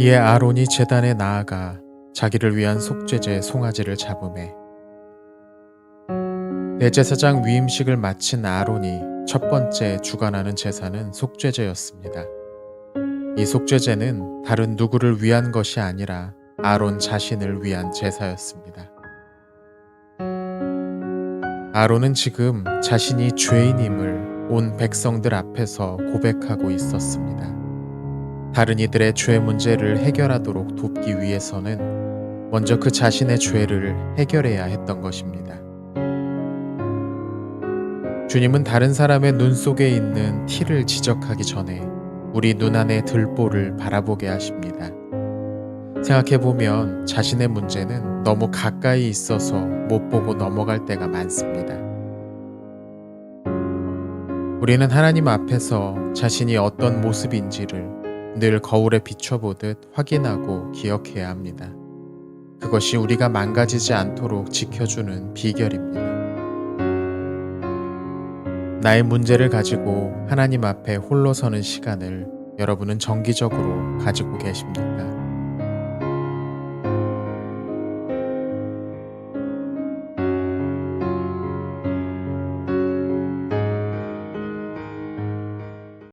이에 아론이 제단에 나아가 자기를 위한 속죄제 송아지를 잡음에 대제사장 위임식을 마친 아론이 첫 번째 주관하는 제사는 속죄제였습니다. 이 속죄제는 다른 누구를 위한 것이 아니라 아론 자신을 위한 제사였습니다. 아론은 지금 자신이 죄인임을 온 백성들 앞에서 고백하고 있었습니다. 다른 이들의 죄 문제를 해결하도록 돕기 위해서는 먼저 그 자신의 죄를 해결해야 했던 것입니다. 주님은 다른 사람의 눈 속에 있는 티를 지적하기 전에 우리 눈 안의 들보를 바라보게 하십니다. 생각해보면 자신의 문제는 너무 가까이 있어서 못 보고 넘어갈 때가 많습니다. 우리는 하나님 앞에서 자신이 어떤 모습인지를 늘 거울에 비춰보듯 확인하고 기억해야 합니다. 그것이 우리가 망가지지 않도록 지켜주는 비결입니다. 나의 문제를 가지고 하나님 앞에 홀로 서는 시간을 여러분은 정기적으로 가지고 계십니까?